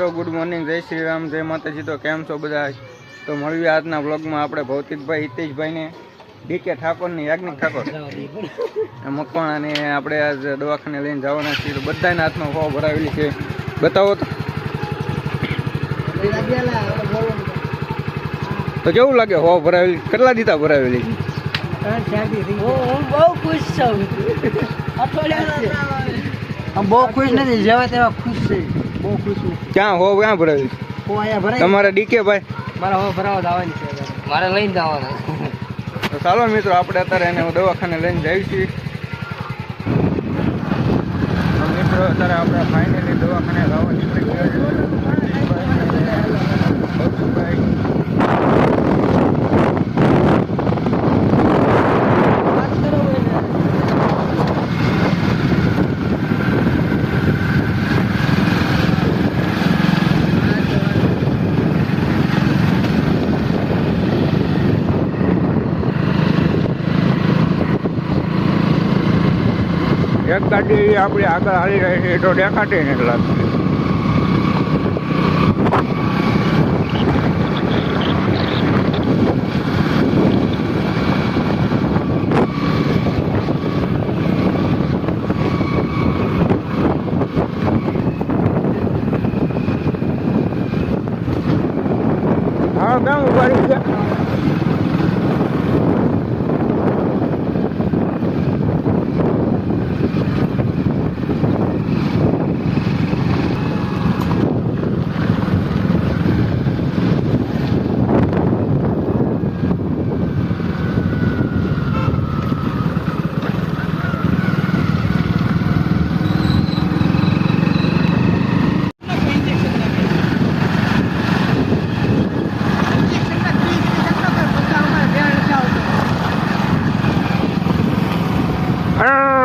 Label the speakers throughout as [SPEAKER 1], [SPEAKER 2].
[SPEAKER 1] મિત્રો good morning જય શ્રી રામ જય માતાજી. તો કેમ છો બધા? તો મળ્યું આજના વ્લોગમાં આપણે ભૌતિકભાઈ હિતેશભાઈને ડીકે ઠાકોરને યાજ્ઞિક ઠાકોર. મકવાણાને આપણે આજ દવાખાને લઈને જવાના છીએ. તો બધાના હાથમાં ફો ભરાવેલી છે. બતાવો તો. તો કેવું લાગે હો ભરાવેલી? કેટલા દીધા ભરાવેલી
[SPEAKER 2] હું બહુ ખુશ છું. બહુ ખુશ નથી જેવા તેવા ખુશ છે. બહુ ખુશ છું
[SPEAKER 1] ક્યાં હો ક્યાં ભરાવી
[SPEAKER 2] હું અહીંયા ભરાય.
[SPEAKER 1] તમારા ડીકે ભાઈ.
[SPEAKER 2] મારા હો ભરાવા જવાની છે મારે લઈને જવાનું.
[SPEAKER 1] તો ચાલો મિત્રો આપણે અત્યારે એને હું દવાખાને લઈને જઈએ છીએ. મિત્રો અત્યારે આપણે ફાઇનલી દવાખાને લાવવા નીકળી ગયા છે ભૌતિકભાઈ. એક ગાડી આપણી આગળ હાલી રહી છે એ તો દેખાતી નથી લાગતી હા કેમ ઊભા છે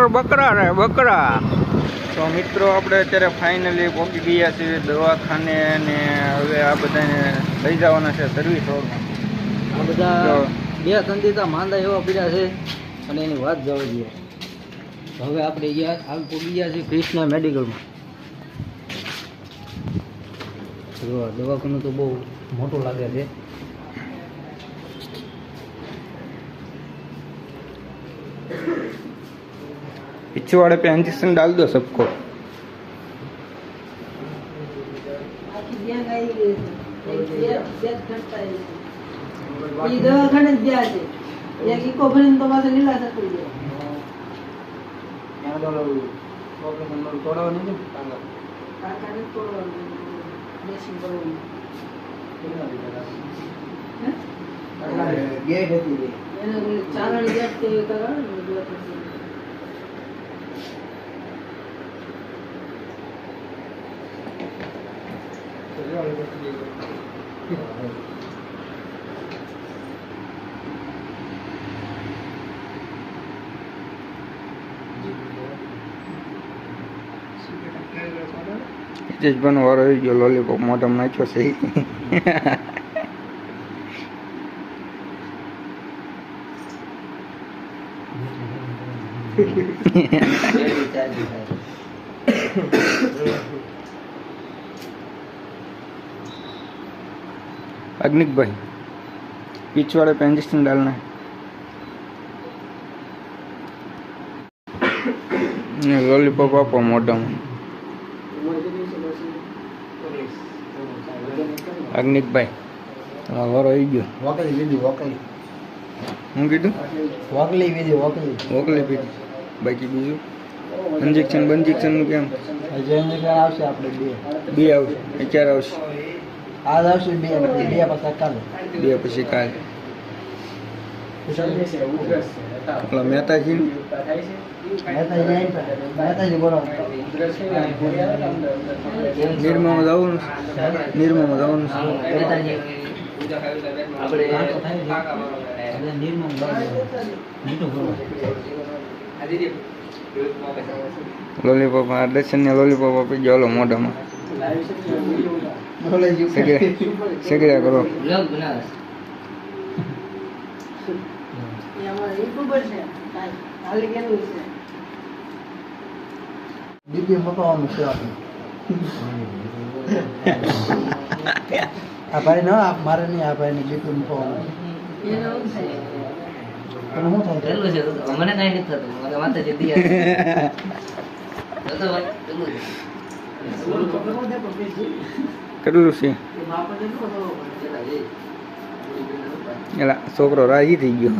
[SPEAKER 1] અર, બકરા રે બકરા. તો મિત્રો આપણે અત્યારે ફાઇનલી પહોંચી ગયા છીએ દવાખાને અને હવે આ બધાને લઈ જવાના છે સર્વિસ રોડમાં
[SPEAKER 2] આ બધા બે સંદિતા માંદા એવા પીડા છે અને એની વાત જવા દઈએ. હવે આપણે ગયા હાલ પહોંચી ગયા છીએ ક્રિષ્ના મેડિકલમાં દવાખાનું તો બહુ મોટું લાગે છે.
[SPEAKER 1] पिछवाड़े पे इंजेक्शन डाल दो सबको
[SPEAKER 3] દવાખાને જ ગયા છે એક ઇકો ભરીને તો પાછા લીલા થતું જાય કાકાને જ તોડવાનું ડ્રેસિંગ કરવાનું હે? એને ઓલી ચારણી ગેટ કે એ
[SPEAKER 1] હિતેશભાઈનો વારો આવી ગયો લોલીપોપ મોઢામાં નાખ્યો છે. अग्निक भाई पिछवाड़े पे इंजेक्शन डालना है ને લોલીપોપ આપો મોઢામાં અગ્નિકભાઈ તમારો વારો આવી ગયો
[SPEAKER 2] વકલી લીધી વકલી
[SPEAKER 1] હું કીધું
[SPEAKER 2] વકલી લીધી વકલી
[SPEAKER 1] મોકલી પીધી બાકી બીજું ઇન્જેક્શન બંજેક્શનનું કેમ
[SPEAKER 2] હજી ઇન્જેક્શન આવશે આપણે બે
[SPEAKER 1] બે આવશે અત્યારે આવશે
[SPEAKER 2] આજ આવશે બે બે પછી કાલે.
[SPEAKER 1] બે પછી કાલે. ઓલા મહેતાજી?
[SPEAKER 2] મહેતાજી બોલો
[SPEAKER 1] નિર્મામાં જવાનું નિર્મામાં જવાનું
[SPEAKER 2] આપણે નિર્મમ
[SPEAKER 1] લોલીપોપ આ દર્શનને લોલીપોપ આપી ગયો મોઢામાં. સગડા કરો
[SPEAKER 3] છે
[SPEAKER 2] આપણે આ ભાઈ ના મારે નહીં આ પણ શું થાય
[SPEAKER 4] છે મને કઈ નથી થતું. મને માથે જતી તો ભાઈ
[SPEAKER 1] કેટલું છે? એલા, છોકરો રાજી થઈ ગયો.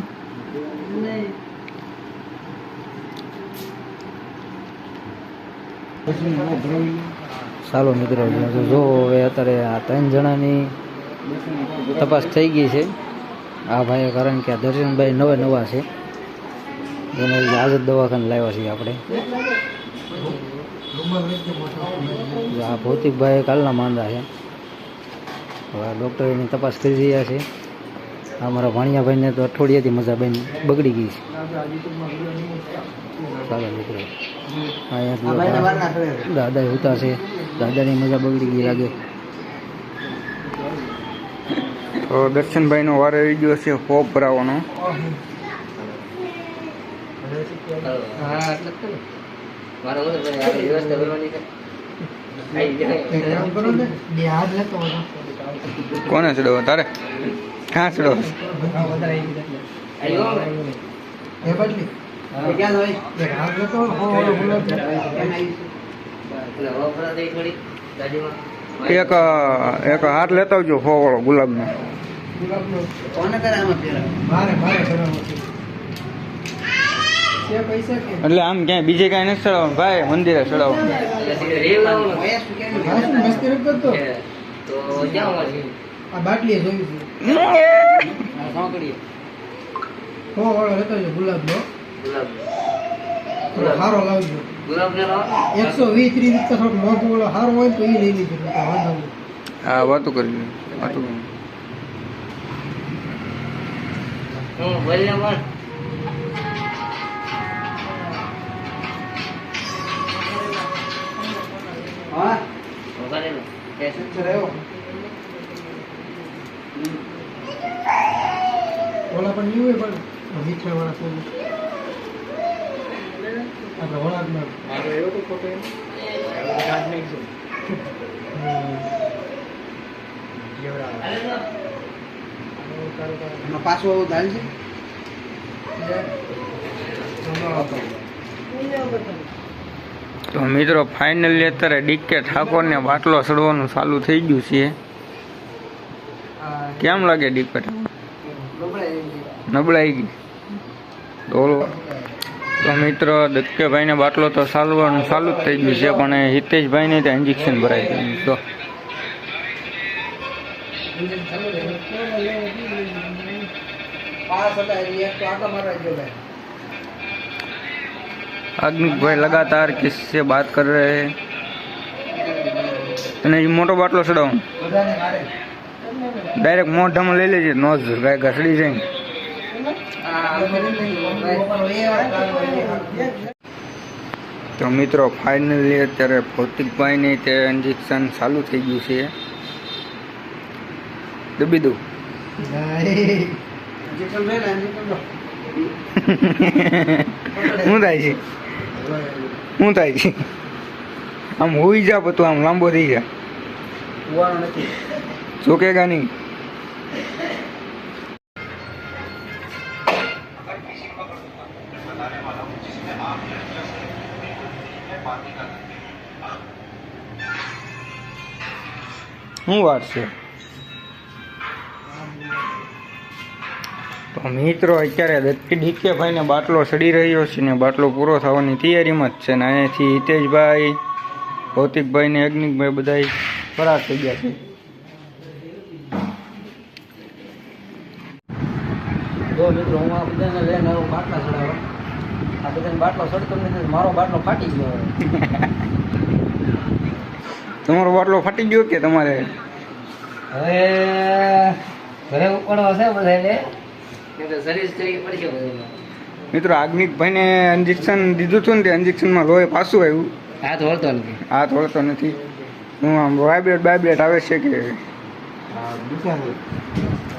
[SPEAKER 2] સારો મિત્રો, જો હવે અત્યારે આ ત્રણ જણાની તપાસ થઈ ગઈ છે. આ ભાઈ કારણ કે આ દર્શનભાઈ નવા નવા છે. એને આજ દવાખાને લાવ્યા છીએ આપણે. આ ભૌતિકભાઈ કાલના માંદા છે. હવે આ ડૉક્ટર એની તપાસ કરી રહ્યા છે. આ મારા ભાણિયાભાઈને તો અઠવાડિયાથી મજા બેન બગડી ગઈ છે. ચાલો મિત્રો. દાદા ઉતા છે. દાદાની મજા બગડી ગઈ લાગે.
[SPEAKER 1] તો દર્શનભાઈનો વારો આવી ગયો છે હોપ ભરાવાનો.
[SPEAKER 4] હા. મારે હું વ્યવસ્થા કરવાની છે
[SPEAKER 1] કોને ચડવો તારે ક્યાં ચડવો એક એક હાથ લેતા આવજો ફો વાળો ગુલાબનો એટલે આમ ક્યાંય બીજે કાંઈ નથી ચડાવવાનું. ભાઈ મંદિરે ચડાવવાનું
[SPEAKER 2] હા
[SPEAKER 1] વાતો કરી
[SPEAKER 2] લાવવાનો
[SPEAKER 4] છે. સ્ટેશન
[SPEAKER 2] રહ્યો ઓલા પણ નહીં હોય પણ મીઠા વાળા છે આપણે વળાદમાં એમાં? પાછું આવું દાલ છે?
[SPEAKER 1] તો મિત્રો ફાઇનલી અત્યારે ડીકે ઠાકોરને બાટલો ચડવાનું ચાલુ થઈ ગયું છે. કેમ લાગે ડીકે નબળાઈ ગઈ. તો મિત્રો દત્તભાઈને બાટલો તો ચાલવાનું ચાલુ જ થઈ ગયું છે, પણ હિતેશભાઈને ત્યાં ઇન્જેક્શન ભરાઈ ગયું તો
[SPEAKER 2] પાસ હતા એક તો આટા મારવા ગયો ભાઈ
[SPEAKER 1] आग्निक भाई लगातार किससे बात कर रहे हैं તને ઈ મોટો બાટલો ચડાવો
[SPEAKER 2] બધાને મારે
[SPEAKER 1] ડાયરેક્ટ મોઢામાં લઈ લેજે નોઝ ગાય ઘસડી જાય તો મિત્રો ફાઇનલી અત્યારે ભૌતિકભાઈને તે ઇન્જેક્શન ચાલુ થઈ ગયું છે દબી દઉં શું થાય છે શું થાય છે? આમ હોઈ જા પતું આમ લાંબો થઈ જા. ચોકેગા નહીં? શું વાત છે? તો મિત્રો અત્યારે દત્તી ડીકે ભાઈને બાટલો સડી રહ્યો છે ને બાટલો પૂરો થવાની તૈયારીમાં જ છે ને અહીંયાથી હિતેશભાઈ ભૌતિકભાઈ ને અગ્નિકભાઈ બધા ફરાર થઈ ગયા છે.
[SPEAKER 2] જો મિત્રો હું આ બધાને લઈને આવ્યો બાટલા ચડાવવા આ બધાને બાટલો ચડતો નથી મારો બાટલો ફાટી ગયો
[SPEAKER 1] તમારો બાટલો ફાટી ગયો કે તમારે?
[SPEAKER 4] હવે ઘરે ઉપડવા છે બધાને
[SPEAKER 1] મિત્રો આગનિકભાઈને ઇન્જેક્શન દીધું હતું ને તે ઇન્જેક્શનમાં લોહી પાછું આવ્યું.
[SPEAKER 4] હાથ વળતો નથી.
[SPEAKER 1] હાથ વળતો નથી. હું આમ વાઇબ્રેટ બાઇબ્રેટ આવે છે કે?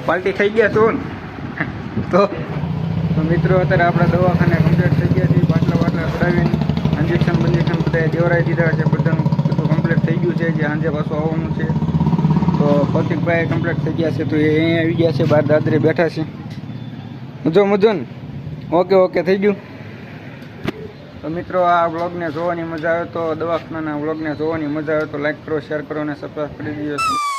[SPEAKER 1] પાલટી થઈ ગયા છો ને? તો? તો મિત્રો અત્યારે આપણા દવાખાને કમ્પ્લીટ થઈ ગયા છે. બાટલા બાટલા ચડાવીને ઇન્જેક્શન બંજેક્શન બધા દેવરાઈ દીધા છે. બધાનું બધું કમ્પ્લીટ થઈ ગયું છે જે સાંજે પાછું આવવાનું છે. તો કૌતિકભાઈ કમ્પ્લીટ થઈ ગયા છે તો એ અહીંયા આવી ગયા છે બાર દાદરે બેઠા છે. મજો મજો ઓકે ઓકે, થઈ ગયું. તો મિત્રો, આ વ્લોગને જોવાની મજા આવે તો દવાખાનાના વ્લોગને જોવાની મજા આવે તો લાઈક કરો શેર કરો અને સબસ્ક્રાઈબ કરી દીધો